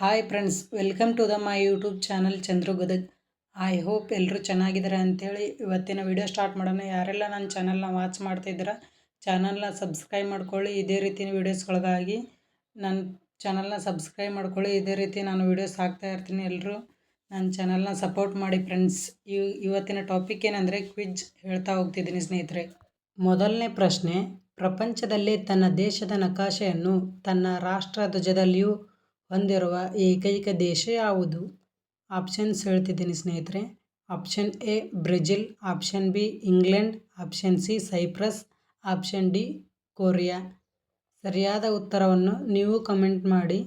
Hi friends welcome to the my YouTube channel Chandru Gadag I hope ಎಲ್ಲರೂ ಚೆನ್ನಾಗಿದ್ದಾರೆ ಅಂಥೇಳಿ ಇವತ್ತಿನ ವಿಡಿಯೋ ಸ್ಟಾರ್ಟ್ ಮಾಡೋಣ. ಯಾರೆಲ್ಲ ನನ್ನ ಚಾನಲ್ನ ವಾಚ್ ಮಾಡ್ತಿದ್ದೀರಾ ಚಾನಲ್ನ ಸಬ್ಸ್ಕ್ರೈಬ್ ಮಾಡ್ಕೊಳ್ಳಿ. ಇದೇ ರೀತಿಯ ವೀಡಿಯೋಸ್ಗಳಿಗಾಗಿ ನನ್ನ ಚಾನಲ್ನ ಸಬ್ಸ್ಕ್ರೈಬ್ ಮಾಡ್ಕೊಳ್ಳಿ. ಇದೇ ರೀತಿ ನಾನು ವೀಡಿಯೋಸ್ ಹಾಕ್ತಾ ಇರ್ತೀನಿ ಎಲ್ಲರೂ. ನನ್ನ ಚಾನಲ್ನ ಸಪೋರ್ಟ್ ಮಾಡಿ ಫ್ರೆಂಡ್ಸ್ ಇವ್, ಇವತ್ತಿನ ಟಾಪಿಕ್ ಏನಂದರೆ ಕ್ವಿಜ್ ಹೇಳ್ತಾ ಹೋಗ್ತಿದ್ದೀನಿ ಸ್ನೇಹಿತರೆ. ಮೊದಲನೇ ಪ್ರಶ್ನೆ, ಪ್ರಪಂಚದಲ್ಲಿ ತನ್ನ ದೇಶದ ನಕಾಶೆಯನ್ನು ತನ್ನ ರಾಷ್ಟ್ರ ಧ್ವಜದಲ್ಲಿಯೂ ಹೊಂದಿರುವ ಏಕೈಕ ದೇಶ ಯಾವುದು? ಆಪ್ಷನ್ಸ್ ಹೇಳ್ತಿದ್ದೀನಿ ಸ್ನೇಹಿತರೆ. Option A Brazil. Option B England. Option C Cyprus. Option D Korea. ಸರಿಯಾದ ಉತ್ತರವನ್ನು ನೀವು ಕಮೆಂಟ್ ಮಾಡಿ.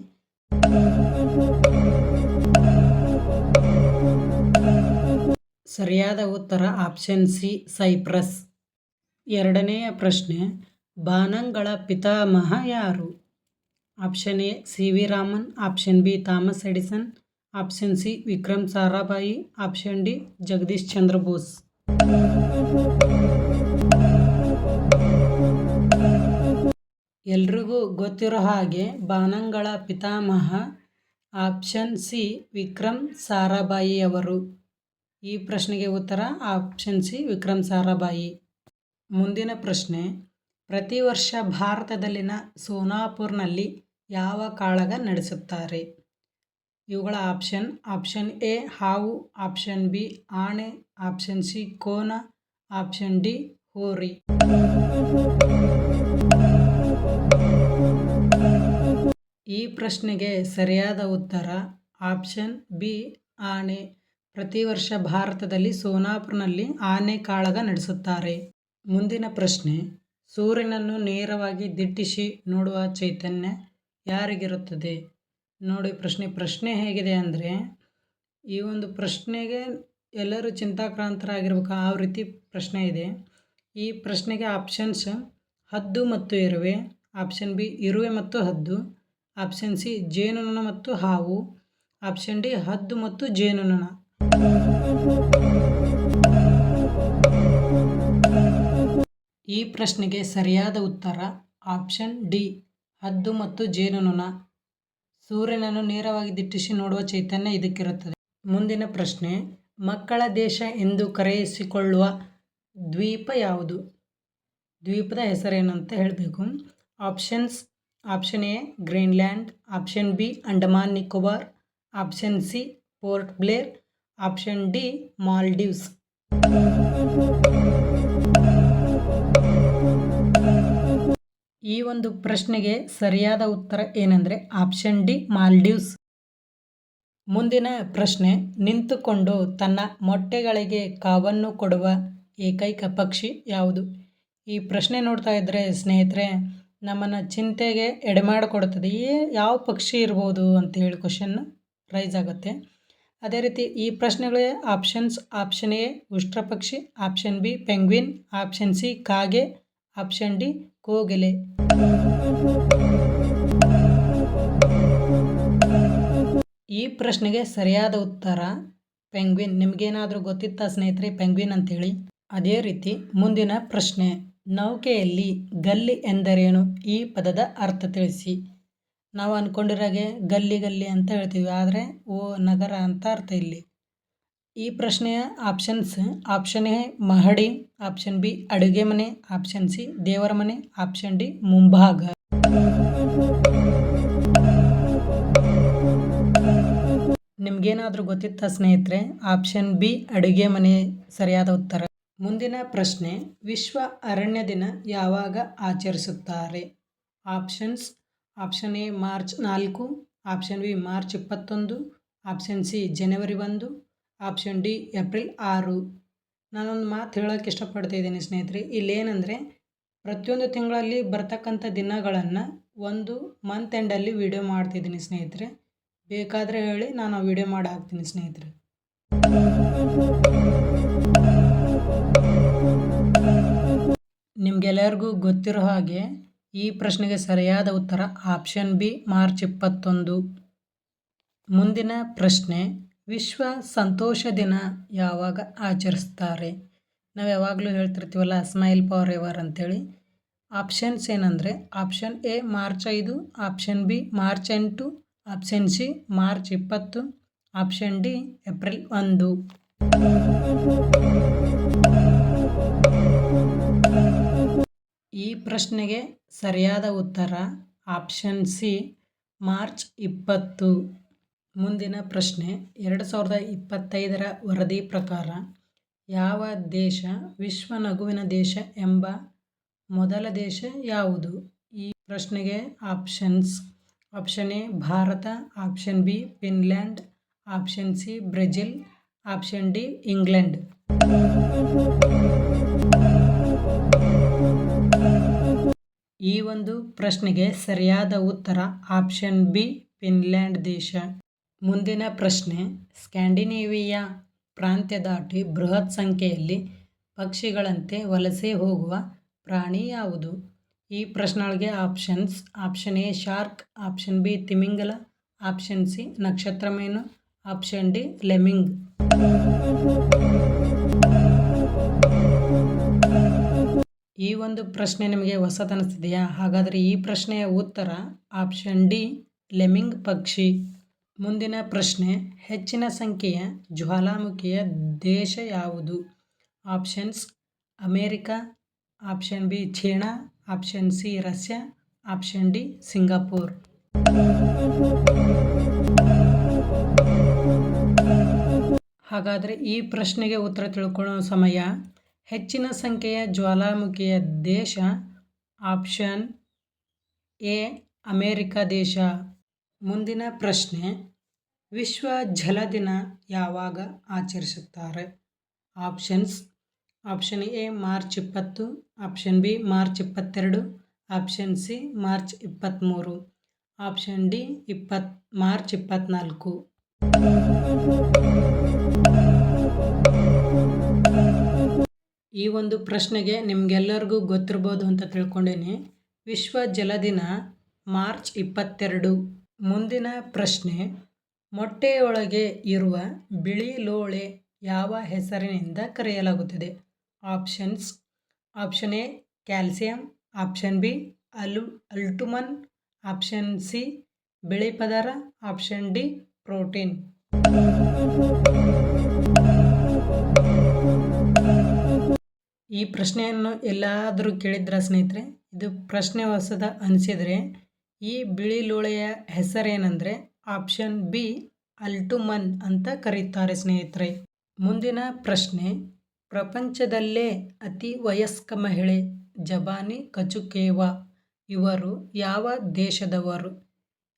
ಸರಿಯಾದ ಉತ್ತರ ಆಪ್ಷನ್ ಸಿ ಸೈಪ್ರಸ್. ಎರಡನೆಯ ಪ್ರಶ್ನೆ, ಬಾನಂಗಳ ಪಿತಾಮಹ ಯಾರು? Option A, C V Raman. Option B, Thomas Edison. Option C, Vikram Sarabhai. Option D, Jagadish Chandra Bose. ಎಲ್ರಿಗೂ ಗೊತ್ತಿರೋ ಹಾಗೆ ಬಾನಂಗಳ ಪಿತಾಮಹ, ಆಪ್ಷನ್ ಸಿ, ವಿಕ್ರಮ್ ಸಾರಾಭಾಯಿ ಅವರು. ಈ ಪ್ರಶ್ನೆಗೆ ಉತ್ತರ ಆಪ್ಷನ್ ಸಿ, ವಿಕ್ರಮ್ ಸಾರಾಭಾಯಿ. ಮುಂದಿನ ಪ್ರಶ್ನೆ ಪ್ರತಿ ವರ್ಷ ಭಾರತದಲ್ಲಿನ ಸೋನಾಪುರ್ನಲ್ಲಿ ಯಾವ ಕಾಳಗ ನಡೆಸುತ್ತಾರೆ? ಇವುಗಳ ಆಪ್ಷನ್ ಆಪ್ಷನ್ ಎ ಹಾವು ಆಪ್ಷನ್ ಬಿ ಆಣೆ ಆಪ್ಷನ್ ಸಿ ಕೋನ ಆಪ್ಷನ್ ಡಿ ಹೋರಿ. ಈ ಪ್ರಶ್ನೆಗೆ ಸರಿಯಾದ ಉತ್ತರ ಆಪ್ಷನ್ ಬಿ ಆನೆ ಪ್ರತಿ ವರ್ಷ ಭಾರತದಲ್ಲಿ ಸೋನಾಪುರ್ನಲ್ಲಿ ಆನೆ ಕಾಳಗ ನಡೆಸುತ್ತಾರೆ. ಮುಂದಿನ ಪ್ರಶ್ನೆ ಸೂರ್ಯನನ್ನು ನೇರವಾಗಿ ದಿಟ್ಟಿಸಿ ನೋಡುವ ಚೈತನ್ಯ ಯಾರಿಗಿರುತ್ತದೆ? ನೋಡಿ, ಪ್ರಶ್ನೆ ಪ್ರಶ್ನೆ ಹೇಗಿದೆ ಅಂದರೆ, ಈ ಒಂದು ಪ್ರಶ್ನೆಗೆ ಎಲ್ಲರೂ ಚಿಂತಾಕ್ರಾಂತರಾಗಿರ್ಬೇಕು. ಆ ರೀತಿ ಪ್ರಶ್ನೆ ಇದೆ. ಈ ಪ್ರಶ್ನೆಗೆ ಆಪ್ಷನ್ಸ್ ಹದ್ದು ಮತ್ತು ಇರುವೆ ಆಪ್ಷನ್ ಬಿ ಇರುವೆ ಮತ್ತು ಹದ್ದು ಆಪ್ಷನ್ ಸಿ ಜೇನುನೊಣ ಮತ್ತು ಹಾವು ಆಪ್ಷನ್ ಡಿ ಹದ್ದು ಮತ್ತು ಜೇನುನೊಣ. ಈ ಪ್ರಶ್ನೆಗೆ ಸರಿಯಾದ ಉತ್ತರ ಆಪ್ಷನ್ ಡಿ. ಹದ್ದು ಮತ್ತು ಜೇನುನೊಣ. ಸೂರ್ಯನನ್ನು ನೇರವಾಗಿ ದಿಟ್ಟಿಸಿ ನೋಡುವ ಚೈತನ್ಯ ಇದಕ್ಕಿರುತ್ತದೆ. ಮುಂದಿನ ಪ್ರಶ್ನೆ, ಮಕ್ಕಳ ದೇಶ ಎಂದು ಕರೆಯಿಸಿಕೊಳ್ಳುವ ದ್ವೀಪ ಯಾವುದು? ದ್ವೀಪದ ಹೆಸರೇನಂತ ಹೇಳಬೇಕು. Options option A, Greenland. Option B, Andaman Nicobar. Option C, Port Blair. Option D, Maldives. ಈ ಒಂದು ಪ್ರಶ್ನೆಗೆ ಸರಿಯಾದ ಉತ್ತರ ಏನೆಂದರೆ ಆಪ್ಷನ್ ಡಿ ಮಾಲ್ಡೀವ್ಸ್ ಮುಂದಿನ ಪ್ರಶ್ನೆ, ನಿಂತುಕೊಂಡು ತನ್ನ ಮೊಟ್ಟೆಗಳಿಗೆ ಕಾವನ್ನು ಕೊಡುವ ಏಕೈಕ ಪಕ್ಷಿ ಯಾವುದು? ಈ ಪ್ರಶ್ನೆ ನೋಡ್ತಾ ಇದ್ದರೆ ಸ್ನೇಹಿತರೆ, ನಮ್ಮನ್ನು ಚಿಂತೆಗೆ ಎಡೆಮಾಡಿಕೊಡುತ್ತದೆ. ಏ, ಯಾವ ಪಕ್ಷಿ ಇರ್ಬೋದು ಅಂತೇಳಿ ಕ್ವಶನ್ ರೈಸ್ ಆಗುತ್ತೆ. ಅದೇ ರೀತಿ ಈ ಪ್ರಶ್ನೆಗಳೇ ಆಪ್ಷನ್ಸ್ ಆಪ್ಷನ್ ಎ ಉಷ್ಟ್ರ ಪಕ್ಷಿ option B penguin option C ಕಾಗೆ ಆಪ್ಷನ್ ಡಿ ಕೋಗಿಲೆ. ಈ ಪ್ರಶ್ನೆಗೆ ಸರಿಯಾದ ಉತ್ತರ, ಪೆಂಗ್ವಿನ್. ನಿಮಗೇನಾದರೂ ಗೊತ್ತಿತ್ತಾ ಸ್ನೇಹಿತರೆ, ಪೆಂಗ್ವಿನ್ ಅಂತೇಳಿ. ಅದೇ ರೀತಿ ಮುಂದಿನ ಪ್ರಶ್ನೆ. ನೌಕೆಯಲ್ಲಿ ಗಲ್ಲಿ ಎಂದರೇನು? ಈ ಪದದ ಅರ್ಥ ತಿಳಿಸಿ. ನಾವು ಅಂದ್ಕೊಂಡಿರಾಗೆ ಗಲ್ಲಿ ಗಲ್ಲಿ ಅಂತ ಹೇಳ್ತೀವಿ. ಆದರೆ ಓ ನಗರ ಅಂತ ಅರ್ಥ ಇಲ್ಲಿ. ಈ ಪ್ರಶ್ನೆಯ ಆಪ್ಷನ್ಸ್ ಆಪ್ಷನ್ ಎ ಮಹಡಿ ಆಪ್ಷನ್ ಬಿ ಅಡುಗೆ ಮನೆ ಆಪ್ಷನ್ ಸಿ ದೇವರ ಮನೆ ಆಪ್ಷನ್ ಡಿ ಮುಂಭಾಗ. ನಿಮ್ಗೇನಾದರೂ ಗೊತ್ತಿತ್ತ ಸ್ನೇಹಿತರೆ ಆಪ್ಷನ್ ಬಿ ಅಡುಗೆ ಮನೆ ಸರಿಯಾದ ಉತ್ತರ. ಮುಂದಿನ ಪ್ರಶ್ನೆ, ವಿಶ್ವ ಅರಣ್ಯ ದಿನ ಯಾವಾಗ ಆಚರಿಸುತ್ತಾರೆ? ಆಪ್ಷನ್ಸ್ ಆಪ್ಷನ್ ಎ ಮಾರ್ಚ್ ನಾಲ್ಕು ಆಪ್ಷನ್ ಬಿ ಮಾರ್ಚ್ ಇಪ್ಪತ್ತೊಂದು ಆಪ್ಷನ್ ಸಿ ಜನವರಿ ಒಂದು ಆಪ್ಷನ್ ಡಿ, ಏಪ್ರಿಲ್ ಆರು. ನಾನೊಂದು ಮಾತು ಹೇಳೋಕ್ಕೆ ಇಷ್ಟಪಡ್ತಾ ಇದ್ದೀನಿ ಸ್ನೇಹಿತರೆ. ಇಲ್ಲೇನೆಂದರೆ, ಪ್ರತಿಯೊಂದು ತಿಂಗಳಲ್ಲಿ ಬರ್ತಕ್ಕಂಥ ದಿನಗಳನ್ನು ಒಂದು ಮಂತ್ ಎಂಡಲ್ಲಿ ವಿಡಿಯೋ ಮಾಡ್ತಿದ್ದೀನಿ ಸ್ನೇಹಿತರೆ. ಬೇಕಾದರೆ ಹೇಳಿ ನಾನು ಆ ವೀಡಿಯೋ ಮಾಡಿ ಹಾಕ್ತೀನಿ ಸ್ನೇಹಿತರೆ. ನಿಮಗೆಲ್ಲರಿಗೂ ಗೊತ್ತಿರೋ ಹಾಗೆ ಈ ಪ್ರಶ್ನೆಗೆ ಸರಿಯಾದ ಉತ್ತರ ಆಪ್ಷನ್ ಬಿ, ಮಾರ್ಚ್ ಇಪ್ಪತ್ತೊಂದು. ಮುಂದಿನ ಪ್ರಶ್ನೆ ವಿಶ್ವ ಸಂತೋಷ ದಿನ ಯಾವಾಗ ಆಚರಿಸ್ತಾರೆ? ನಾವು ಯಾವಾಗಲೂ ಹೇಳ್ತಿರ್ತೀವಲ್ಲ ಸ್ಮೈಲ್ ಫಾರ್ ಎವರ್ ಅಂಥೇಳಿ ಆಪ್ಷನ್ಸ್ ಏನಂದರೆ ಆಪ್ಷನ್ ಎ ಮಾರ್ಚ್ ಐದು ಆಪ್ಷನ್ ಬಿ ಮಾರ್ಚ್ ಎಂಟು ಆಪ್ಷನ್ ಸಿ ಮಾರ್ಚ್ ಇಪ್ಪತ್ತು ಆಪ್ಷನ್ ಡಿ ಏಪ್ರಿಲ್ ಒಂದು. ಈ ಪ್ರಶ್ನೆಗೆ ಸರಿಯಾದ ಉತ್ತರ ಆಪ್ಷನ್ ಸಿ ಮಾರ್ಚ್ ಇಪ್ಪತ್ತು. ಮುಂದಿನ ಪ್ರಶ್ನೆ. ಎರಡು ಸಾವಿರದ ಇಪ್ಪತ್ತೈದರ ವರದಿ ಪ್ರಕಾರ ಯಾವ ದೇಶ ವಿಶ್ವ ನಗುವಿನ ದೇಶ ಎಂಬ ಮೊದಲ ದೇಶ ಯಾವುದು? ಈ ಪ್ರಶ್ನೆಗೆ options. Option A, Bharat. Option B, Finland. Option C, Brazil. Option D, England. ಈ ಒಂದು ಪ್ರಶ್ನೆಗೆ ಸರಿಯಾದ ಉತ್ತರ ಆಪ್ಷನ್ ಬಿ, ಫಿನ್ಲ್ಯಾಂಡ್ ದೇಶ. ಮುಂದಿನ ಪ್ರಶ್ನೆ. ಸ್ಕ್ಯಾಂಡಿನೇವಿಯಾ ಪ್ರಾಂತ್ಯ ದಾಟಿ ಬೃಹತ್ ಸಂಖ್ಯೆಯಲ್ಲಿ ಪಕ್ಷಿಗಳಂತೆ ವಲಸೆ ಹೋಗುವ ಪ್ರಾಣಿ ಯಾವುದು? ಈ ಪ್ರಶ್ನೆಗಳಿಗೆ options option A shark option B ತಿಮಿಂಗಲ option C ನಕ್ಷತ್ರ ಮೀನು ಆಪ್ಷನ್ ಡಿ ಲೆಮಿಂಗ್ ಈ ಒಂದು ಪ್ರಶ್ನೆ ನಿಮಗೆ ಹೊಸತನಿಸ್ತಿದೆಯಾ? ಹಾಗಾದರೆ ಈ ಪ್ರಶ್ನೆಯ ಉತ್ತರ ಆಪ್ಷನ್ ಡಿ ಲೆಮಿಂಗ್ ಪಕ್ಷಿ. ಮುಂದಿನ ಪ್ರಶ್ನೆ, ಹೆಚ್ಚಿನ ಸಂಖ್ಯೆಯ ಜ್ವಾಲಾಮುಖಿಯ ದೇಶ ಯಾವುದು? Options America, option B, China, option C, Russia, option D, Singapore. ಹಾಗಾದರೆ ಈ ಪ್ರಶ್ನೆಗೆ ಉತ್ತರ ತಿಳ್ಕೊಳ್ಳೋ ಸಮಯ. ಹೆಚ್ಚಿನ ಸಂಖ್ಯೆಯ ಜ್ವಾಲಾಮುಖಿಯ ದೇಶ ಆಪ್ಷನ್ ಎ, ಅಮೇರಿಕಾ ದೇಶ. ಮುಂದಿನ ಪ್ರಶ್ನೆ ವಿಶ್ವ ಜಲ ದಿನ ಯಾವಾಗ ಆಚರಿಸುತ್ತಾರೆ? ಆಪ್ಷನ್ಸ್ ಆಪ್ಷನ್ ಎ ಮಾರ್ಚ್ ಇಪ್ಪತ್ತು. ಆಪ್ಷನ್ ಬಿ ಮಾರ್ಚ್ ಇಪ್ಪತ್ತೆರಡು. ಆಪ್ಷನ್ ಸಿ ಮಾರ್ಚ್ ಇಪ್ಪತ್ತ್ಮೂರು. ಆಪ್ಷನ್ ಡಿ ಇಪ್ಪತ್ತು ಮಾರ್ಚ್ ಇಪ್ಪತ್ತ್ನಾಲ್ಕು. ಈ ಒಂದು ಪ್ರಶ್ನೆಗೆ ನಿಮಗೆಲ್ಲರಿಗೂ ಗೊತ್ತಿರ್ಬೋದು ಅಂತ ತಿಳ್ಕೊಂಡೇನೆ. ವಿಶ್ವ ಜಲ ದಿನ ಮಾರ್ಚ್ ಇಪ್ಪತ್ತೆರಡು. ಮುಂದಿನ ಪ್ರಶ್ನೆ ಮೊಟ್ಟೆಯೊಳಗೆ ಇರುವ ಬಿಳಿ ಲೋಳೆ ಯಾವ ಹೆಸರಿನಿಂದ ಕರೆಯಲಾಗುತ್ತದೆ? Options option A, calcium, option B, ಅಲು, ಅಲ್ಟುಮನ್, option C, ಬಿಳಿ ಪದರ, ಆಪ್ಷನ್ ಡಿ, ಪ್ರೋಟೀನ್. ಈ ಪ್ರಶ್ನೆಯನ್ನು ಎಲ್ಲಾದರೂ ಕೇಳಿದ್ರ ಸ್ನೇಹಿತರೆ? ಇದು ಪ್ರಶ್ನೆ ಹೊಸದ ಅನಿಸಿದರೆ ಈ ಬಿಳಿ ಲೋಳೆಯ ಹೆಸರೇನೆಂದರೆ ಆಪ್ಷನ್ ಬಿ, ಅಲ್ಟುಮನ್ ಅಂತ ಕರೀತಾರೆ ಸ್ನೇಹಿತರೆ. ಮುಂದಿನ ಪ್ರಶ್ನೆ, ಪ್ರಪಂಚದಲ್ಲೇ ಅತಿ ವಯಸ್ಕ ಮಹಿಳೆ ಜಬಾನಿ ಕಚುಕೇವಾ, ಇವರು ಯಾವ ದೇಶದವರು?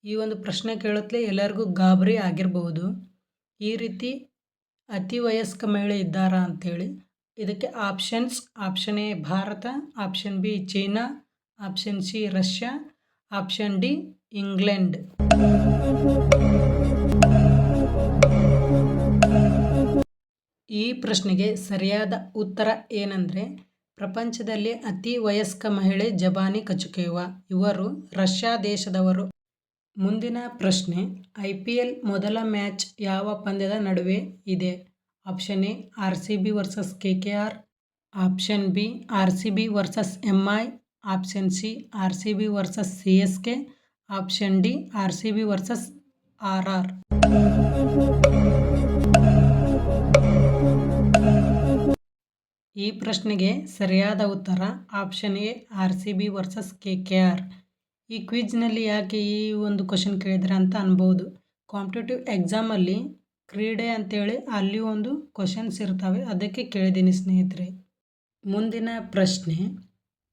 ಈ ಒಂದು ಪ್ರಶ್ನೆ ಕೇಳುತ್ತಲೇ ಎಲ್ಲರಿಗೂ ಗಾಬರಿ ಆಗಿರಬಹುದು. ಈ ರೀತಿ ಅತಿ ವಯಸ್ಕ ಮಹಿಳೆ ಇದ್ದಾರಾ ಅಂಥೇಳಿ ಇದಕ್ಕೆ options, option A Bharat, option B China, option C Russia, option D England. ಈ ಪ್ರಶ್ನೆಗೆ ಸರಿಯಾದ ಉತ್ತರ ಏನಂದರೆ, ಪ್ರಪಂಚದಲ್ಲಿ ಅತಿ ವಯಸ್ಕ ಮಹಿಳೆ ಜಬಾನಿ ಕಚುಕೆಯುವ ಇವರು ರಷ್ಯಾ ದೇಶದವರು. ಮುಂದಿನ ಪ್ರಶ್ನೆ, ಐ ಪಿ ಎಲ್ ಮೊದಲ ಮ್ಯಾಚ್ ಯಾವ ಪಂದ್ಯದ ನಡುವೆ ಇದೆ? Option A, R C B versus K K R. Option B, R C B versus M I. Option C, R C B versus C S K. Option D R C B versus R R ಈ ಪ್ರಶ್ನೆಗೆ ಸರಿಯಾದ ಉತ್ತರ option A R C B versus K K R ಈ ಕ್ವಿಜ್ನಲ್ಲಿ ಯಾಕೆ ಈ ಒಂದು question ಕೇಳಿದ್ರೆ ಅಂತ ಅನ್ಬೋದು. ಕಾಂಪಿಟೇಟಿವ್ ಎಕ್ಸಾಮಲ್ಲಿ ಕ್ರೀಡೆ ಅಂತೇಳಿ ಅಲ್ಲಿ ಒಂದು ಕ್ವಶನ್ಸ್ ಇರ್ತವೆ, ಅದಕ್ಕೆ ಕೇಳಿದ್ದೀನಿ ಸ್ನೇಹಿತರೆ. ಮುಂದಿನ ಪ್ರಶ್ನೆ,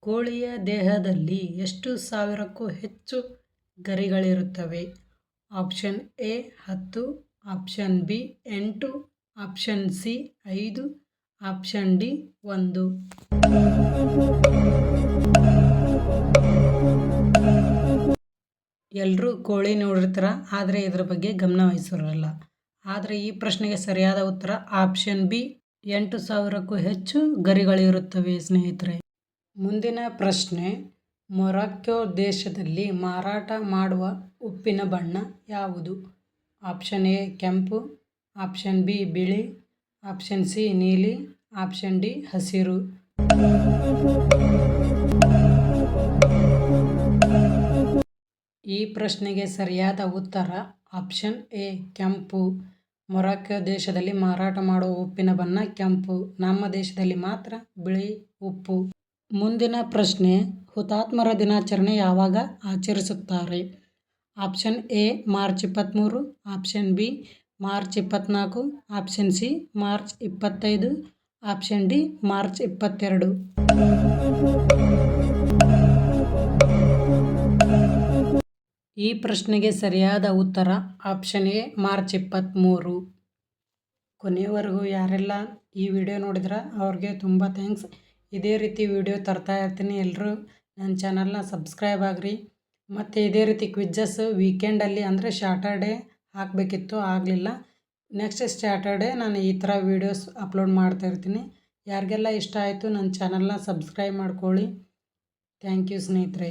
ಕೋಳಿಯ ದೇಹದಲ್ಲಿ ಎಷ್ಟು ಸಾವಿರಕ್ಕೂ ಹೆಚ್ಚು ಗರಿಗಳಿರುತ್ತವೆ. ಆಪ್ಷನ್ ಎ ಹತ್ತು, ಆಪ್ಷನ್ ಬಿ ಎಂಟು, ಆಪ್ಷನ್ ಸಿ ಐದು, ಆಪ್ಷನ್ ಡಿ ಒಂದು. ಎಲ್ಲರೂ ಕೋಳಿ ನೋಡಿರ್ತಾರ, ಆದರೆ ಇದ್ರ ಬಗ್ಗೆ ಗಮನ ವಹಿಸಿರಲ್ಲ. ಆದರೆ ಈ ಪ್ರಶ್ನೆಗೆ ಸರಿಯಾದ ಉತ್ತರ ಆಪ್ಷನ್ ಬಿ, ಎಂಟು ಸಾವಿರಕ್ಕೂ ಹೆಚ್ಚು ಗರಿಗಳಿರುತ್ತವೆ, ಸ್ನೇಹಿತರೆ. ಮುಂದಿನ ಪ್ರಶ್ನೆ ಮೊರಾಕ್ಕೋ ದೇಶದಲ್ಲಿ ಮಾರಾಟ ಮಾಡುವ ಉಪ್ಪಿನ ಬಣ್ಣ ಯಾವುದು? ಆಪ್ಷನ್ ಎ, ಕೆಂಪು. ಆಪ್ಷನ್ ಬಿ, ಬಿಳಿ. ಆಪ್ಷನ್ ಸಿ, ನೀಲಿ. ಆಪ್ಷನ್ ಡಿ, ಹಸಿರು. ಈ ಪ್ರಶ್ನೆಗೆ ಸರಿಯಾದ ಉತ್ತರ ಆಪ್ಷನ್ ಎ, ಕೆಂಪು. ಮೊರಾಕೋ ದೇಶದಲ್ಲಿ ಮಾರಾಟ ಮಾಡುವ ಉಪ್ಪಿನ ಬಣ್ಣ ಕೆಂಪು. ನಮ್ಮ ದೇಶದಲ್ಲಿ ಮಾತ್ರ ಬಿಳಿ ಉಪ್ಪು. ಮುಂದಿನ ಪ್ರಶ್ನೆ, ಹುತಾತ್ಮರ ದಿನಾಚರಣೆ ಯಾವಾಗ ಆಚರಿಸುತ್ತಾರೆ? ಆಪ್ಷನ್ ಎ, ಮಾರ್ಚ್ ಇಪ್ಪತ್ತ್ಮೂರು ಆಪ್ಷನ್ ಬಿ, ಮಾರ್ಚ್ ಇಪ್ಪತ್ತ್ನಾಲ್ಕು ಆಪ್ಷನ್ ಸಿ, ಮಾರ್ಚ್ ಇಪ್ಪತ್ತೈದು. ಆಪ್ಷನ್ ಡಿ, ಮಾರ್ಚ್ ಇಪ್ಪತ್ತೆರಡು. ಈ ಪ್ರಶ್ನೆಗೆ ಸರಿಯಾದ ಉತ್ತರ, ಆಪ್ಷನ್ ಎ, ಮಾರ್ಚ್ ಇಪ್ಪತ್ತ್ಮೂರು ಕೊನೆಯವರೆಗೂ ಯಾರೆಲ್ಲ ಈ ವಿಡಿಯೋ ನೋಡಿದ್ರ, ಅವ್ರಿಗೆ ತುಂಬ ಥ್ಯಾಂಕ್ಸ್. ಇದೇ ರೀತಿ ವಿಡಿಯೋ ತರ್ತಾ ಇರ್ತೀನಿ ಎಲ್ಲರೂ ನನ್ನ ಚಾನಲ್ನ ಸಬ್ಸ್ಕ್ರೈಬ್ ಆಗಿರಿ. ಮತ್ತು ಇದೇ ರೀತಿ ಕ್ವಿಜ್ಜಸ್ ವೀಕೆಂಡಲ್ಲಿ ಅಂದರೆ ಸ್ಯಾಟರ್ಡೇ ಹಾಕಬೇಕಿತ್ತು, ಆಗಲಿಲ್ಲ. ನೆಕ್ಸ್ಟ್ ಸ್ಯಾಟರ್ಡೇ ನಾನು ಈ ಥರ ವೀಡಿಯೋಸ್ ಅಪ್ಲೋಡ್ ಮಾಡ್ತಾ ಇರ್ತೀನಿ. ಯಾರಿಗೆಲ್ಲ ಇಷ್ಟ ಆಯಿತು ನನ್ನ ಚಾನಲ್ನ ಸಬ್ಸ್ಕ್ರೈಬ್ ಮಾಡ್ಕೊಳ್ಳಿ. ಥ್ಯಾಂಕ್ ಯು ಸ್ನೇಹಿತರೆ.